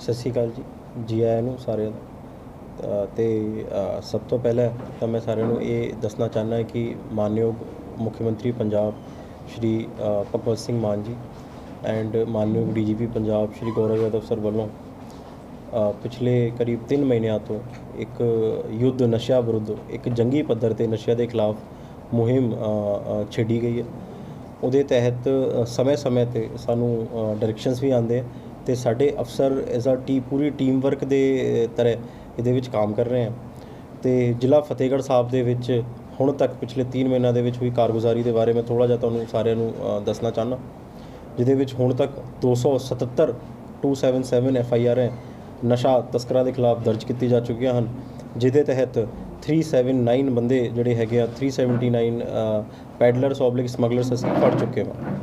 ਸਤਿ ਸ਼੍ਰੀ ਅਕਾਲ ਜੀ। ਜੀ ਆਇਆਂ ਨੂੰ ਸਾਰਿਆਂ ਦਾ ਅ, ਤੇ ਸਭ ਤੋਂ ਪਹਿਲਾਂ ਤਾਂ ਮੈਂ ਸਾਰਿਆਂ ਨੂੰ ਇਹ ਦੱਸਣਾ ਚਾਹੁੰਦਾ ਕਿ ਮਾਨਯੋਗ ਮੁੱਖ ਮੰਤਰੀ ਪੰਜਾਬ ਸ਼੍ਰੀ ਅ, ਭਗਵੰਤ ਸਿੰਘ ਮਾਨ ਜੀ ਐਂਡ ਮਾਨਯੋਗ ਡੀਜੀਪੀ ਪੰਜਾਬ ਸ਼੍ਰੀ ਗੌਰਵ ਯਾਦਵ ਸਰ ਵੱਲੋਂ ਪਿਛਲੇ ਕਰੀਬ 3 ਮਹੀਨਿਆਂ ਤੋਂ ਇੱਕ ਯੁੱਧ ਨਸ਼ਾ ਵਿਰੁੱਧ ਇੱਕ ਜੰਗੀ ਪੱਧਰ ਤੇ ਨਸ਼ਿਆਂ ਦੇ ਖਿਲਾਫ ਮੁਹਿੰਮ ਅ, ਛੇੜੀ ਗਈ ਹੈ। ਉਹਦੇ ਤਹਿਤ ਸਮੇਂ-ਸਮੇਂ ਤੇ ਸਾਨੂੰ ਡਾਇਰੈਕਸ਼ਨਸ ਵੀ ਆਉਂਦੇ ਆ। ਤੇ ਸਾਡੇ ਅਫਸਰ ਐਜ਼ ਅ ਟੀ, ਪੂਰੀ ਟੀਮ ਵਰਕ ਦੇ ਤਰ੍ਹਾਂ ਇਹਦੇ ਵਿੱਚ ਕੰਮ ਕਰ ਰਹੇ ਆ। ਤੇ ਜ਼ਿਲ੍ਹਾ ਫਤਿਹਗੜ੍ਹ ਸਾਹਿਬ ਦੇ ਵਿੱਚ ਹੁਣ ਤੱਕ ਪਿਛਲੇ 3 ਮਹੀਨਿਆਂ ਦੇ ਵਿੱਚ ਹੋਈ ਕਾਰਗੁਜ਼ਾਰੀ ਦੇ ਬਾਰੇ ਮੈਂ ਥੋੜਾ ਜਿਹਾ ਤੁਹਾਨੂੰ ਸਾਰਿਆਂ ਨੂੰ ਦੱਸਣਾ ਚਾਹੁੰਦਾ। ਜਿਹਦੇ ਵਿੱਚ ਹੁਣ ਤੱਕ 277 277 ਐਫ ਆਈ ਆਰ ਹੈ, ਨਸ਼ਾ ਤਸਕਰਾਂ ਦੇ ਖਿਲਾਫ ਦਰਜ ਕੀਤੀ ਜਾ ਚੁੱਕੀਆਂ ਹਨ, ਜਿਹਦੇ ਤਹਿਤ 379 ਬੰਦੇ ਜਿਹੜੇ ਹੈਗੇ ਆ 379 ਪੈਡਲਰਸ ਓਬਲਿਕ ਸਮਗਲਰਸ ਅਸੀਂ ਫੜ ਚੁੱਕੇ ਹਾਂ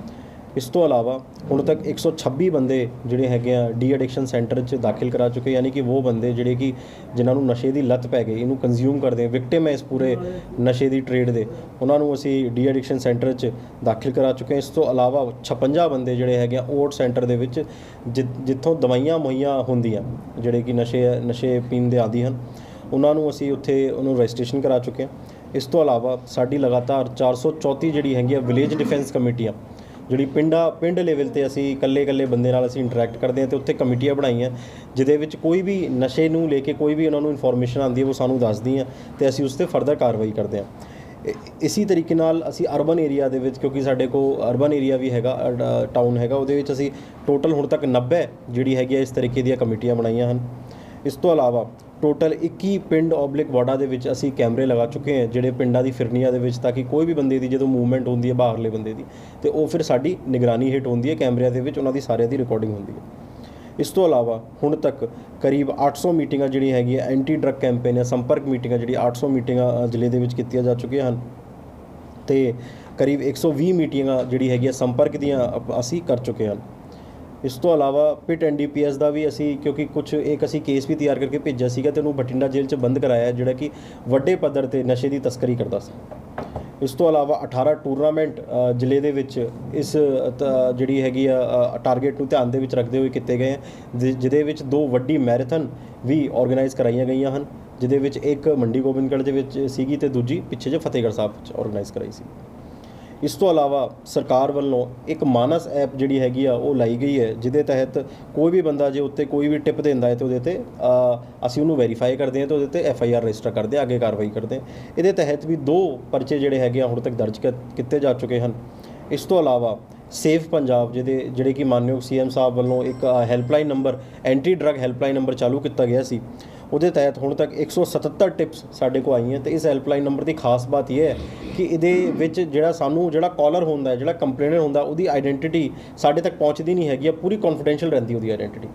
ਇਸ ਤੋਂ ਇਲਾਵਾ ਹੁਣ ਤੱਕ 126 ਬੰਦੇ ਜਿਹੜੇ ਹੈਗੇ ਆ ਡੀ ਐਡਿਕਸ਼ਨ ਸੈਂਟਰ 'ਚ ਦਾਖਲ ਕਰਾ ਚੁੱਕੇ, ਯਾਨੀ ਕਿ ਉਹ ਬੰਦੇ ਜਿਹੜੇ ਕਿ ਜਿਨ੍ਹਾਂ ਨੂੰ ਨਸ਼ੇ ਦੀ ਲੱਤ ਪੈ ਗਈ, ਇਹਨੂੰ ਕੰਜ਼ਿਊਮ ਕਰਦੇ ਆ ਵਿਕਟਿਮ ਹੈ ਇਸ ਪੂਰੇ ਨਸ਼ੇ ਦੀ ਟ੍ਰੇਡ ਦੇ। ਉਹਨਾਂ ਨੂੰ ਅਸੀਂ ਡੀ ਐਡਿਕਸ਼ਨ ਸੈਂਟਰ 'ਚ ਦਾਖਲ ਕਰਾ ਚੁੱਕੇ ਹਾਂ। ਇਸ ਤੋਂ ਇਲਾਵਾ 56 ਬੰਦੇ ਜਿਹੜੇ ਹੈਗੇ ਆ ਓਟ ਸੈਂਟਰ ਦੇ ਵਿੱਚ ਜਿ- ਜਿੱਥੋਂ ਦਵਾਈਆਂ ਮੁਹੱਈਆ ਹੁੰਦੀਆਂ, ਜਿਹੜੇ ਕਿ ਨਸ਼ੇ ਨਸ਼ੇ ਪੀਣ ਦੇ ਆਦੀ ਹਨ, ਉਹਨਾਂ ਨੂੰ ਅਸੀਂ ਉੱਥੇ ਉਹਨੂੰ ਰਜਿਸਟ੍ਰੇਸ਼ਨ ਕਰਾ ਚੁੱਕੇ ਹਾਂ। ਇਸ ਤੋਂ ਇਲਾਵਾ ਸਾਡੀ ਲਗਾਤਾਰ 434 ਜਿਹੜੀ ਹੈਗੀ ਆ ਵਿਲੇਜ ਡਿਫੈਂਸ ਕਮੇਟੀਆਂ ਜਿਹੜੀ ਪਿੰਡਾਂ ਪਿੰਡ ਲੈਵਲ ਤੇ ਅਸੀਂ ਇਕੱਲੇ ਇਕੱਲੇ ਬੰਦੇ ਨਾਲ ਅਸੀਂ ਇੰਟਰੈਕਟ ਕਰਦੇ ਹਾਂ ਤੇ ਉੱਥੇ ਕਮੇਟੀਆਂ ਬਣਾਈਆਂ, ਜਿਹਦੇ ਵਿੱਚ ਕੋਈ ਵੀ ਨਸ਼ੇ ਨੂੰ ਲੈ ਕੇ ਕੋਈ ਵੀ ਉਹਨਾਂ ਨੂੰ ਇਨਫੋਰਮੇਸ਼ਨ ਆਉਂਦੀ ਹੈ, ਉਹ ਸਾਨੂੰ ਦੱਸਦੀ ਦੱਸਦੀਆਂ ਤੇ ਅਸੀਂ ਉਸ ਤੇ ਫਰਦਰ ਕਾਰਵਾਈ ਕਰਦੇ ਹਾਂ। ਇ- ਇਸੀ ਤਰੀਕੇ ਨਾਲ ਅਸੀਂ ਅਰਬਨ ਏਰੀਆ ਦੇ ਵਿੱਚ, ਕਿਉਂਕਿ ਸਾਡੇ ਕੋਲ ਅਰਬਨ ਏਰੀਆ ਵੀ ਹੈਗਾ ਟਾਊਨ ਹੈਗਾ, ਉਹਦੇ ਵਿੱਚ ਅਸੀਂ ਟੋਟਲ ਹੁਣ ਤੱਕ 90 ਜਿਹੜੀ ਹੈਗੀ ਆ, ਇਸ ਤਰੀਕੇ ਦੀਆਂ ਕਮੇਟੀਆਂ ਬਣਾਈਆਂ ਹਨ। ਇਸ ਤੋਂ ਇਲਾਵਾ ਟੋਟਲ 21 ਪਿੰਡ ਓਬਲਿਕ ਵਾਰਡਾਂ ਦੇ ਵਿੱਚ ਅਸੀਂ ਕੈਮਰੇ ਲਗਾ ਚੁੱਕੇ ਹਾਂ, ਜਿਹੜੇ ਪਿੰਡਾਂ ਦੀ ਫਿਰਨੀਆਂ ਦੇ ਵਿੱਚ ਤਾਂ ਕਿ ਕੋਈ ਵੀ ਬੰਦੇ ਦੀ ਜਦੋਂ ਮੂਵਮੈਂਟ ਹੁੰਦੀ ਹੈ ਬਾਹਰਲੇ ਬੰਦੇ ਦੀ, ਤੇ ਉਹ ਫਿਰ ਸਾਡੀ ਨਿਗਰਾਨੀ ਹੇਠ ਹੁੰਦੀ ਹੈ, ਕੈਮਰਿਆਂ ਦੇ ਵਿੱਚ ਉਹਨਾਂ ਦੀ ਸਾਰਿਆਂ ਦੀ ਰਿਕਾਰਡਿੰਗ ਹੁੰਦੀ ਹੈ। ਇਸ ਤੋਂ ਇਲਾਵਾ ਹੁਣ ਤੱਕ ਕਰੀਬ 800 ਮੀਟਿੰਗਾਂ ਜਿਹੜੀਆਂ ਹੈਗੀਆਂ ਐਂਟੀ ਡਰੱਗ ਕੈਂਪੇਨ ਜਾਂ ਸੰਪਰਕ ਮੀਟਿੰਗਾਂ, ਜਿਹੜੀ 800 ਮੀਟਿੰਗਾਂ ਜ਼ਿਲ੍ਹੇ ਦੇ ਵਿੱਚ ਕੀਤੀਆਂ ਜਾ ਚੁੱਕੀਆਂ ਹਨ, ਤੇ ਕਰੀਬ 120 ਮੀਟਿੰਗਾਂ ਜਿਹੜੀ ਹੈਗੀਆਂ ਸੰਪਰਕ ਦੀਆਂ ਅਸੀਂ ਕਰ ਚੁੱਕੇ ਹਾਂ ਇਸ ਤੋਂ ਇਲਾਵਾ ਪਿਟ ਐਨਡੀਪੀਐਸ ਦਾ ਵੀ ਅਸੀਂ, ਕਿਉਂਕਿ ਕੁਝ ਇੱਕ ਅਸੀਂ ਕੇਸ ਵੀ ਤਿਆਰ ਕਰਕੇ ਭੇਜਿਆ ਸੀਗਾ ਤੇ ਉਹਨੂੰ ਬਠਿੰਡਾ ਜੇਲ੍ਹ 'ਚ ਬੰਦ ਕਰਾਇਆ, ਜਿਹੜਾ ਕਿ ਵੱਡੇ ਪੱਧਰ ਤੇ ਨਸ਼ੇ ਦੀ ਤਸਕਰੀ ਕਰਦਾ ਸੀ। ਇਸ ਤੋਂ ਇਲਾਵਾ 18 ਟੂਰਨਾਮੈਂਟ ਜ਼ਿਲ੍ਹੇ ਦੇ ਵਿੱਚ ਇਸ ਤ- ਜਿਹੜੀ ਹੈਗੀ ਆ ਟਾਰਗੇਟ ਨੂੰ ਧਿਆਨ ਦੇ ਵਿੱਚ ਰੱਖਦੇ ਹੋਏ ਕੀਤੇ ਗਏ ਹੈ ਜਿ- ਜਿਹਦੇ ਵਿੱਚ ਦੋ ਵੱਡੀ ਮੈਰਾਥਨ ਵੀ ਆਰਗੇਨਾਈਜ਼ ਕਰਾਈਆਂ ਗਈਆਂ ਹਨ, ਜਿਹਦੇ ਵਿੱਚ ਇੱਕ ਮੰਡੀ ਗੋਬਿੰਦਗੜ੍ਹ ਦੇ ਵਿੱਚ ਸੀਗੀ ਤੇ ਦੂਜੀ ਪਿੱਛੇ ਜੇ ਫਤਿਹਗੜ੍ਹ ਸਾਹਿਬ ਵਿੱਚ ਆਰਗੇਨਾਈਜ਼ ਕਰਾਈ ਸੀ। ਇਸ ਤੋਂ ਇਲਾਵਾ ਸਰਕਾਰ ਵੱਲੋਂ ਇੱਕ ਮਾਨਸ ਐਪ ਜਿਹੜੀ ਹੈਗੀ ਆ, ਉਹ ਲਾਈ ਗਈ ਹੈ, ਜਿਹਦੇ ਤਹਿਤ ਕੋਈ ਵੀ ਬੰਦਾ ਜੇ ਉੱਤੇ ਕੋਈ ਵੀ ਟਿਪ ਦਿੰਦਾ ਹੈ ਤੇ ਉਹਦੇ ਤੇ ਅਸੀਂ ਉਹਨੂੰ ਵੈਰੀਫਾਈ ਕਰਦੇ ਹਾਂ ਤੇ ਉਹਦੇ ਤੇ ਐਫ ਆਈ ਆਰ ਰਜਿਸਟਰ ਕਰਦੇ ਹਾਂ, ਅੱਗੇ ਕਾਰਵਾਈ ਕਰਦੇ ਹਾਂ। ਇਹਦੇ ਤਹਿਤ ਵੀ ਦੋ ਪਰਚੇ ਜਿਹੜੇ ਹੈਗੇ ਆ, ਹੁਣ ਤੱਕ ਦਰਜ ਕਰ- ਕੀਤੇ ਜਾ ਚੁੱਕੇ ਹਨ। ਇਸ ਤੋਂ ਇਲਾਵਾ ਸੇਫ ਪੰਜਾਬ, ਜਿਹਦੇ, ਜਿਹੜੇ ਕਿ ਮਾਨਯੋਗ ਸੀਐਮ ਸਾਹਿਬ ਵੱਲੋਂ ਇੱਕ helpline number anti drug helpline number ਚਾਲੂ ਕੀਤਾ ਗਿਆ ਸੀ। ਉਹਦੇ ਤਹਿਤ ਹੁਣ ਤੱਕ 177 ਟਿਪਸ ਸਾਡੇ ਕੋਲ ਆਈਆਂ ਤੇ ਇਸ ਹੈਲਪਲਾਈਨ ਨੰਬਰ ਦੀ ਖਾਸ ਬਾਤ ਇਹ ਹੈ ਕਿ ਇਹਦੇ ਵਿੱਚ ਜਿਹੜਾ ਸਾਨੂੰ ਜਿਹੜਾ ਕਾਲਰ ਹੁੰਦਾ ਹੈ, ਜਿਹੜਾ ਕੰਪਲੇਨਰ ਹੁੰਦਾ, ਉਹਦੀ ਆਇਡੈਂਟੀਟੀ ਸਾਡੇ ਤੱਕ ਪਹੁੰਚਦੀ ਨਹੀਂ ਹੈਗੀ ਆ, ਪੂਰੀ ਕੌਨਫੀਡੈਂਸ਼ੀਅਲ ਰਹਿੰਦੀ ਉਹਦੀ ਆਇਡੈਂਟੀਟੀ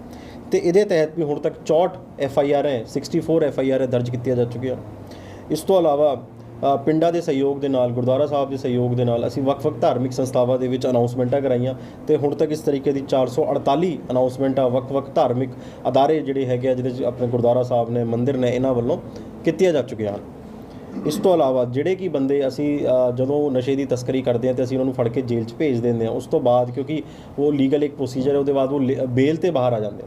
ਤੇ ਇਹਦੇ ਤਹਿਤ ਵੀ ਹੁਣ ਤੱਕ 64 ਐਫ ਆਈ ਆਰ ਹੈ 64 ਐਫ ਆਈ ਆਰ ਦਰਜ ਕੀਤੀਆਂ ਜਾ ਚੁੱਕੀਆਂ। ਇਸ ਤੋਂ ਇਲਾਵਾ ਪਿੰਡਾਂ ਦੇ ਸਹਿਯੋਗ ਦੇ ਨਾਲ, ਗੁਰਦੁਆਰਾ ਸਾਹਿਬ ਦੇ ਸਹਿਯੋਗ ਦੇ ਨਾਲ ਅਸੀਂ ਵੱਖ-ਵੱਖ ਧਾਰਮਿਕ ਸੰਸਥਾਵਾਂ ਦੇ ਵਿੱਚ ਅਨਾਉਂਸਮੈਂਟਾਂ ਕਰਾਈਆਂ ਤੇ ਹੁਣ ਤੱਕ ਇਸ ਤਰੀਕੇ ਦੀ 448 ਅਨਾਉਂਸਮੈਂਟਾਂ ਵੱਖ-ਵੱਖ ਧਾਰਮਿਕ ਅਦਾਰੇ ਜਿਹੜੇ ਹੈਗੇ ਆ, ਜਿਹਦੇ 'ਚ ਆਪਣੇ ਗੁਰਦੁਆਰਾ ਸਾਹਿਬ ਨੇ, ਮੰਦਿਰ ਨੇ, ਇਹਨਾਂ ਵੱਲੋਂ ਕੀਤੀਆਂ ਜਾ ਚੁੱਕੀਆਂ ਹਨ। ਇਸ ਤੋਂ ਇਲਾਵਾ ਜਿਹੜੇ ਕੀ ਬੰਦੇ ਅਸੀਂ ਜਦੋਂ ਨਸ਼ੇ ਦੀ ਤਸਕਰੀ ਕਰਦੇ ਹਾਂ ਤੇ ਅਸੀਂ ਉਹਨਾਂ ਨੂੰ ਫੜ ਕੇ ਜੇਲ੍ਹ 'ਚ ਭੇਜ ਦਿੰਦੇ ਹਾਂ ਉਸ ਤੋਂ ਬਾਅਦ ਕਿਉਂਕਿ ਉਹ ਲੀਗਲ ਇੱਕ ਪ੍ਰੋਸੀਜਰ ਹੈ, ਉਹਦੇ ਬਾਅਦ ਉਹ ਲੇ- ਬੇਲ ਤੇ ਬਾਹਰ ਆ ਜਾਂਦੇ ਆ।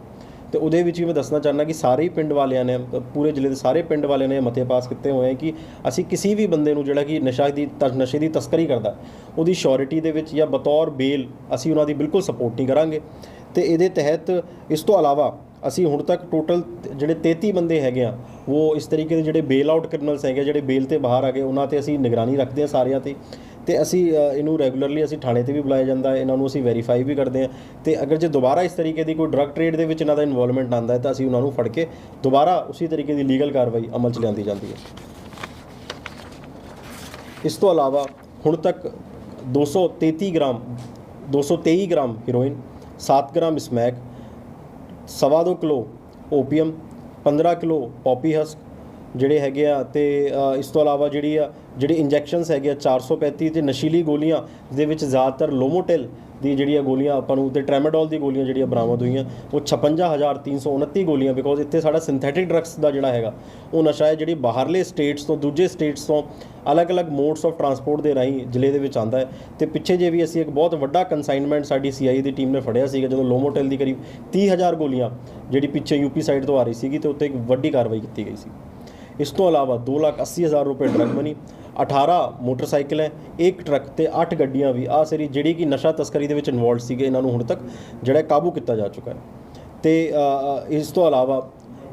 ਤੇ ਉਹਦੇ ਵਿੱਚ ਵੀ ਮੈਂ ਦੱਸਣਾ ਚਾਹੁੰਦਾ ਕਿ ਸਾਰੇ ਹੀ ਪਿੰਡ ਵਾਲਿਆਂ ਨੇ, ਪੂਰੇ ਜ਼ਿਲ੍ਹੇ ਦੇ ਸਾਰੇ ਪਿੰਡ ਵਾਲਿਆਂ ਨੇ ਮਤੇ ਪਾਸ ਕੀਤੇ ਹੋਏ ਆ ਕਿ ਅਸੀਂ ਕਿਸੇ ਵੀ ਬੰਦੇ ਨੂੰ ਜਿਹੜਾ ਕਿ ਨਸ਼ਾ ਦੀ ਤ- ਨਸ਼ੇ ਦੀ ਤਸਕਰੀ ਕਰਦਾ, ਉਹਦੀ ਸ਼ੋਰਿਟੀ ਦੇ ਵਿੱਚ ਜਾਂ ਬਤੌਰ ਬੇਲ ਅਸੀਂ ਉਹਨਾਂ ਦੀ ਬਿਲਕੁਲ ਸਪੋਰਟ ਨਹੀਂ ਕਰਾਂਗੇ। ਤੇ ਇਹਦੇ ਤਹਿਤ ਇਸ ਤੋਂ ਇਲਾਵਾ ਅਸੀਂ ਹੁਣ ਤੱਕ ਟੋਟਲ ਜਿਹੜੇ 33 ਬੰਦੇ ਹੈਗੇ ਆ, ਉਹ ਇਸ ਤਰੀਕੇ ਦੇ ਜਿਹੜੇ ਬੇਲ ਆਊਟ ਕ੍ਰਿਮੀਨਲਸ ਹੈਗੇ ਜਿਹੜੇ ਬੇਲ ਤੇ ਬਾਹਰ ਆ ਗਏ, ਉਹਨਾਂ ਤੇ ਅਸੀਂ ਨਿਗਰਾਨੀ ਰੱਖਦੇ ਹਾਂ ਸਾਰਿਆਂ ਤੇ। ਤੇ ਅਸੀਂ ਇਹਨੂੰ ਰੈਗੂਲਰਲੀ ਅਸੀਂ ਥਾਣੇ ਤੇ ਵੀ ਬੁਲਾਇਆ ਜਾਂਦਾ ਹੈ, ਇਹਨਾਂ ਨੂੰ ਅਸੀਂ ਵੈਰੀਫਾਈ ਵੀ ਕਰਦੇ ਹਾਂ ਤੇ ਅਗਰ ਜੇ ਦੁਬਾਰਾ ਇਸ ਤਰੀਕੇ ਦੀ ਕੋਈ ਡਰੱਗ ਟ੍ਰੇਡ ਦੇ ਵਿੱਚ ਇਹਨਾਂ ਦਾ ਇਨਵੋਲਵਮੈਂਟ ਆਉਂਦਾ ਹੈ, ਤਾਂ ਅਸੀਂ ਉਹਨਾਂ ਨੂੰ ਫੜ ਕੇ ਦੁਬਾਰਾ ਉਸੇ ਤਰੀਕੇ ਦੀ ਲੀਗਲ ਕਾਰਵਾਈ ਅਮਲ 'ਚ ਲਿਆਂਦੀ ਜਾਂਦੀ ਹੈ। ਇਸ ਤੋਂ ਇਲਾਵਾ ਹੁਣ ਤੱਕ 233 gram 223 gram heroin 7 gram smack ਸਵਾ ਦੋ kilo opium 15 kilo poppy husk ਜਿਹੜੇ ਹੈਗੇ ਆ ਤੇ ਇਸ ਤੋਂ ਇਲਾਵਾ ਜਿਹੜੀ ਆ, ਜਿਹੜੇ ਇੰਜੈਕਸ਼ਨਸ ਹੈਗੇ ਆ 435 ਤੇ ਨਸ਼ੀਲੀ ਗੋਲੀਆਂ, ਦੇ ਵਿੱਚ ਜ਼ਿਆਦਾਤਰ ਲੋਮੋਟਿਲ ਦੀ ਜਿਹੜੀਆਂ ਗੋਲੀਆਂ ਆਪਾਂ ਨੂੰ, ਤੇ ਟ੍ਰੈਮਾਡੋਲ ਦੀ ਗੋਲੀਆਂ ਜਿਹੜੀਆਂ ਬਰਾਮਦ ਹੋਈਆਂ, ਉਹ 56329 ਗੋਲੀਆਂ ਬਿਕੋਜ਼ ਇੱਥੇ ਸਾਡਾ ਸਿੰਥੈਟਿਕ ਡਰੱਗਸ ਦਾ ਜਿਹੜਾ ਹੈਗਾ, ਉਹ ਨਸ਼ਾ ਹੈ ਜਿਹੜੀ ਬਾਹਰਲੇ ਸਟੇਟਸ ਤੋਂ, ਦੂਜੇ ਸਟੇਟਸ ਤੋਂ ਅਲੱਗ-ਅਲੱਗ ਮੋਡਸ ਆਫ ਟਰਾਂਸਪੋਰਟ ਦੇ ਰਾਹੀਂ ਜ਼ਿਲ੍ਹੇ ਦੇ ਵਿੱਚ ਆਂਦਾ ਹੈ। ਤੇ ਪਿੱਛੇ ਜੇ ਵੀ ਅਸੀਂ ਇੱਕ ਬਹੁਤ ਵੱਡਾ ਕਨਸਾਈਨਮੈਂਟ ਸਾਡੀ ਸੀਆਈ ਦੀ ਟੀਮ ਨੇ ਫੜਿਆ ਸੀਗਾ, ਜਦੋਂ ਲੋਮੋਟੈਲ ਦੀ ਕਰੀਬ 30000 ਗੋਲੀਆਂ ਜਿਹੜੀ ਪਿੱਛੇ ਯੂਪੀ ਸਾਈਡ ਤੋਂ ਆ ਰਹੀ ਸੀਗੀ, ਤੇ ਉੱਤੇ ਇੱਕ ਵੱਡੀ ਕਾਰਵਾਈ ਕੀਤੀ ਗਈ ਸੀ। ਇਸ ਤੋਂ ਇਲਾਵਾ 280000 ਰੁਪਏ ਡਰਗ ਮਨੀ 18 ਮੋਟਰਸਾਈਕਲ ਹੈ, ਇੱਕ ਟਰੱਕ ਤੇ 8 ਗੱਡੀਆਂ ਵੀ। ਆ ਸਰੀ ਜਿਹੜੀ ਕਿ ਨਸ਼ਾ ਤਸਕਰੀ ਦੇ ਵਿੱਚ ਇਨਵੋਲਡ ਸੀਗੇ ਇਹਨਾਂ ਨੂੰ ਹੁਣ ਤੱਕ, ਜਿਹੜਾ ਕਾਬੂ ਕੀਤਾ ਜਾ ਚੁੱਕਾ ਹੈ। ਤੇ ਇਸ ਤੋਂ ਇਲਾਵਾ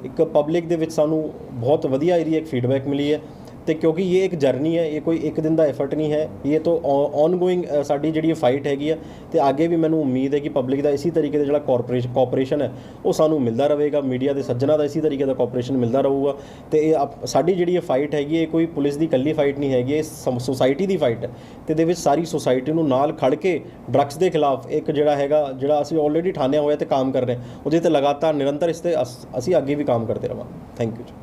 ਇੱਕ ਪਬਲਿਕ ਦੇ ਵਿੱਚ ਸਾਨੂੰ ਬਹੁਤ ਵਧੀਆ ਇਹਦੀ ਇੱਕ ਫੀਡਬੈਕ ਮਿਲੀ ਹੈ। ਤੇ ਕਿਉਂਕਿ ਇਹ ਇੱਕ ਜਰਨੀ ਹੈ, ਇਹ ਕੋਈ ਇੱਕ ਦਿਨ ਦਾ ਐਫਰਟ ਨਹੀਂ ਹੈ। ਇਹ ਤੋਂ ਔਨਗੋਇੰਗ ਸਾਡੀ ਜਿਹੜੀ ਫਾਈਟ ਹੈਗੀ ਆ ਤੇ ਅੱਗੇ ਵੀ ਮੈਨੂੰ ਉਮੀਦ ਹੈ ਕਿ ਪਬਲਿਕ ਦਾ ਇਸੇ ਤਰੀਕੇ ਦਾ ਜਿਹੜਾ ਕਾਰਪੋਰੇਸ਼ਨ ਕੋਆਪਰੇਸ਼ਨ ਹੈ, ਉਹ ਸਾਨੂੰ ਮਿਲਦਾ ਰਹੇਗਾ। ਮੀਡੀਆ ਦੇ ਸੱਜਣਾ ਦਾ ਇਸੇ ਤਰੀਕੇ ਦਾ ਕੋਆਪਰੇਸ਼ਨ ਮਿਲਦਾ ਰਹੂਗਾ। ਤੇ ਇਹ ਆਪ- ਸਾਡੀ ਜਿਹੜੀ ਇਹ ਫਾਈਟ ਹੈਗੀ ਇਹ ਕੋਈ ਪੁਲਿਸ ਦੀ ਇਕੱਲੀ ਫਾਈਟ ਨਹੀਂ ਹੈਗੀ, ਇਹ ਸੋਸਾਇਟੀ ਦੀ ਫਾਈਟ ਹੈ। ਤੇ ਦੇ ਵਿੱਚ ਸਾਰੀ ਸੋਸਾਇਟੀ ਨੂੰ ਨਾਲ ਖੜ ਕੇ ਡਰੱਗਸ ਦੇ ਖਿਲਾਫ ਇੱਕ ਜਿਹੜਾ ਹੈਗਾ, ਜਿਹੜਾ ਅਸੀਂ ਆਲਰੇਡੀ ਠਾਣਿਆ ਹੋਇਆ ਤੇ ਕੰਮ ਕਰ ਰਹੇ ਹਾਂ, ਉਹਦੇ ਤੇ ਲਗਾਤਾਰ ਨਿਰੰਤਰ ਇਸ ਤੇ ਅਸ- ਅਸੀਂ ਅੱਗੇ ਵੀ ਕੰਮ ਕਰਦੇ ਰਵਾਂਗੇ। Thank you